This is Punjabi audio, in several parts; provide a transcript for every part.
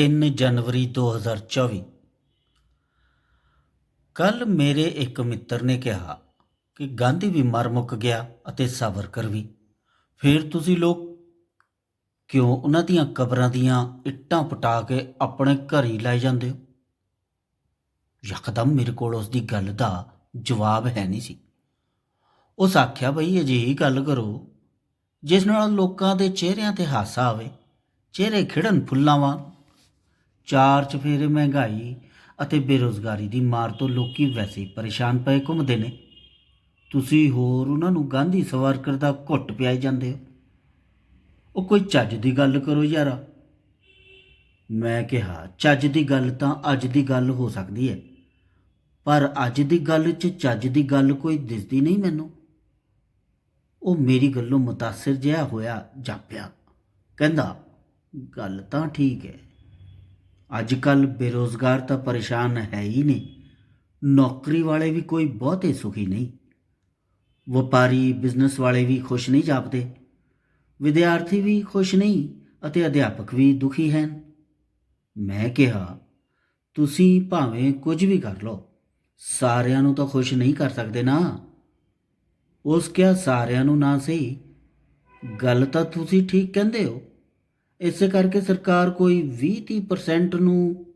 3 ਜਨਵਰੀ 2024 ਕੱਲ ਮੇਰੇ ਇੱਕ ਮਿੱਤਰ ਨੇ ਕਿਹਾ ਕਿ ਗਾਂਧੀ ਵੀ ਮਰ ਮੁੱਕ ਗਿਆ ਅਤੇ ਸਾਵਰਕਰ ਵੀ। ਫਿਰ ਤੁਸੀਂ ਲੋਕ ਕਿਉਂ ਉਹਨਾਂ ਦੀਆਂ ਕਬਰਾਂ ਦੀਆਂ ਇੱਟਾਂ ਪਟਾ ਕੇ ਆਪਣੇ ਘਰ ਹੀ ਲੈ ਜਾਂਦੇ ਹੋ? ਯਕਦਮ ਮੇਰੇ ਕੋਲ ਉਸ ਦੀ ਗੱਲ ਦਾ ਜਵਾਬ ਹੈ ਨਹੀਂ ਸੀ। ਉਸ ਆਖਿਆ, ਬਈ, ਅਜਿਹੀ ਗੱਲ ਕਰੋ, ਜਿਸ ਨਾਲ ਲੋਕਾਂ ਦੇ ਚਿਹਰਿਆਂ ਤੇ ਹਾਸਾ ਆਵੇ, ਚਿਹਰੇ ਖਿੜਨ ਫੁੱਲਾਂ ਵਾਂ ਚਾਰ ਚਫੇਰੇ ਮਹਿੰਗਾਈ ਅਤੇ ਬੇਰੋਜ਼ਗਾਰੀ ਦੀ ਮਾਰ ਤੋਂ ਲੋਕੀ ਵੈਸੇ ਹੀ ਪਰੇਸ਼ਾਨ ਪਏ, ਘੁੰਮਦੇ ਨੇ। ਤੁਸੀਂ ਹੋਰ ਉਹਨਾਂ ਨੂੰ ਗਾਂਧੀ ਸਵਰਕਰ ਦਾ ਘੁੱਟ ਪਿਆਈ ਜਾਂਦੇ ਹੋ। ਉਹ ਕੋਈ ਚੱਜ ਦੀ ਗੱਲ ਕਰੋ ਯਾਰਾ। ਮੈਂ ਕਿਹਾ, ਚੱਜ ਦੀ ਗੱਲ ਤਾਂ ਅੱਜ ਦੀ ਗੱਲ ਹੋ ਸਕਦੀ ਹੈ। ਪਰ ਅੱਜ ਦੀ ਗੱਲ 'ਚ ਚੱਜ ਦੀ ਗੱਲ ਕੋਈ ਦਿਸਦੀ ਨਹੀਂ ਮੈਨੂੰ। ਉਹ ਮੇਰੀ ਗੱਲੋਂ ਮੁਤਾਸਿਰ ਜਿਹਾ ਹੋਇਆ ਜਾਪਿਆ ਕਹਿੰਦਾ, ਗੱਲ ਤਾਂ ਠੀਕ ਹੈ। ਅੱਜ ਕੱਲ ਬੇਰੋਜ਼ਗਾਰ ਤਾਂ ਪਰੇਸ਼ਾਨ ਹੈ ਹੀ ਨਹੀਂ। ਨੌਕਰੀ ਵਾਲੇ ਵੀ ਕੋਈ ਬਹੁਤੇ ਸੁਖੀ ਨਹੀਂ। ਵਪਾਰੀ, ਬਿਜ਼ਨਸ ਵਾਲੇ ਵੀ ਖੁਸ਼ ਨਹੀਂ ਜਾਪਦੇ। ਵਿਦਿਆਰਥੀ ਵੀ ਖੁਸ਼ ਨਹੀਂ ਅਤੇ ਅਧਿਆਪਕ ਵੀ ਦੁਖੀ ਹਨ। ਮੈਂ ਕਿਹਾ, ਤੁਸੀਂ ਭਾਵੇਂ ਕੁਝ ਵੀ ਕਰ ਲਓ, ਸਾਰਿਆਂ ਨੂੰ ਤਾਂ ਖੁਸ਼ ਨਹੀਂ ਕਰ ਸਕਦੇ ਨਾ? ਉਸ ਕਿਹਾ, ਸਾਰਿਆਂ ਨੂੰ ਨਾ ਸਹੀ। ਗੱਲ ਤਾਂ ਤੁਸੀਂ ਠੀਕ ਕਹਿੰਦੇ ਹੋ। ਇਸੇ ਕਰਕੇ ਸਰਕਾਰ ਕੋਈ 20-30% ਨੂੰ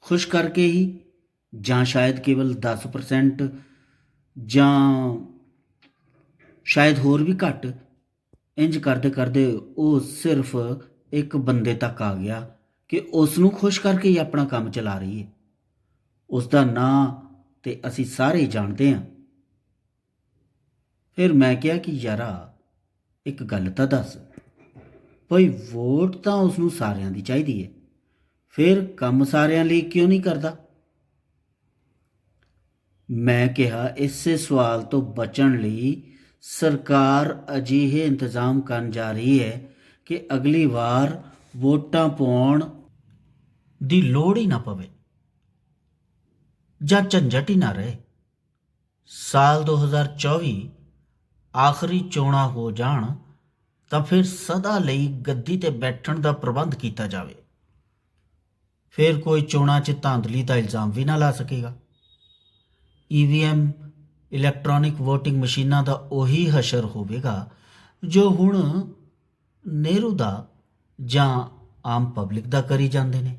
ਖੁਸ਼ ਕਰਕੇ ਹੀ ਜਾਂ ਸ਼ਾਇਦ ਕੇਵਲ 10% ਜਾਂ ਸ਼ਾਇਦ ਹੋਰ ਵੀ ਘੱਟ ਇੰਜ ਕਰਦੇ ਕਰਦੇ ਉਹ ਸਿਰਫ ਇੱਕ ਬੰਦੇ ਤੱਕ ਆ ਗਿਆ ਕਿ ਉਸ ਨੂੰ ਖੁਸ਼ ਕਰਕੇ ਹੀ ਆਪਣਾ ਕੰਮ ਚਲਾ ਰਹੀ ਹੈ। ਉਸ ਦਾ ਨਾਂ ਤੇ ਅਸੀਂ ਸਾਰੇ ਜਾਣਦੇ ਹਾਂ। ਫਿਰ ਮੈਂ ਕਿਹਾ ਕਿ ਯਾਰਾ, ਇੱਕ ਗੱਲ ਤਾਂ ਦੱਸ। ਭਈ ਵੋਟ ਤਾਂ ਉਸ ਨੂੰ ਸਾਰਿਆਂ ਦੀ ਚਾਹੀਦੀ ਹੈ ਫਿਰ ਕੰਮ ਸਾਰਿਆਂ ਲਈ ਕਿਉਂ ਨਹੀਂ ਕਰਦਾ? ਮੈਂ ਕਿਹਾ ਇਸੇ ਸਵਾਲ ਤੋਂ ਬਚਣ ਲਈ ਸਰਕਾਰ ਅਜਿਹੇ ਇੰਤਜ਼ਾਮ ਕਰਨ ਜਾ ਰਹੀ ਹੈ ਕਿ ਅਗਲੀ ਵਾਰ ਵੋਟਾਂ ਪਾਉਣ ਦੀ ਲੋੜ ਹੀ ਨਾ ਪਵੇ ਜਾਂ ਝੰਜਟ ਹੀ ਨਾ ਰਹੇ। ਸਾਲ 2024 ਆਖਰੀ ਚੋਣਾਂ ਹੋ ਜਾਣ ਤਾਂ ਫਿਰ ਸਦਾ ਲਈ ਗੱਦੀ ਤੇ ਬੈਠਣ ਦਾ ਪ੍ਰਬੰਧ ਕੀਤਾ ਜਾਵੇ। ਫਿਰ ਕੋਈ ਚੋਣਾਂ 'ਚ ਧਾਂਦਲੀ ਦਾ ਇਲਜ਼ਾਮ ਵੀ ਨਾ ਲਾ ਸਕੇਗਾ। ਈਵੀਐਮ ਇਲੈਕਟ੍ਰੋਨਿਕ VOTING ਮਸ਼ੀਨਾਂ ਦਾ ਉਹੀ ਹਸ਼ਰ ਹੋਵੇਗਾ, ਜੋ ਹੁਣ ਨਹਿਰੂ ਦਾ ਜਾਂ ਆਮ ਪਬਲਿਕ ਦਾ ਕਰੀ ਜਾਂਦੇ ਨੇ।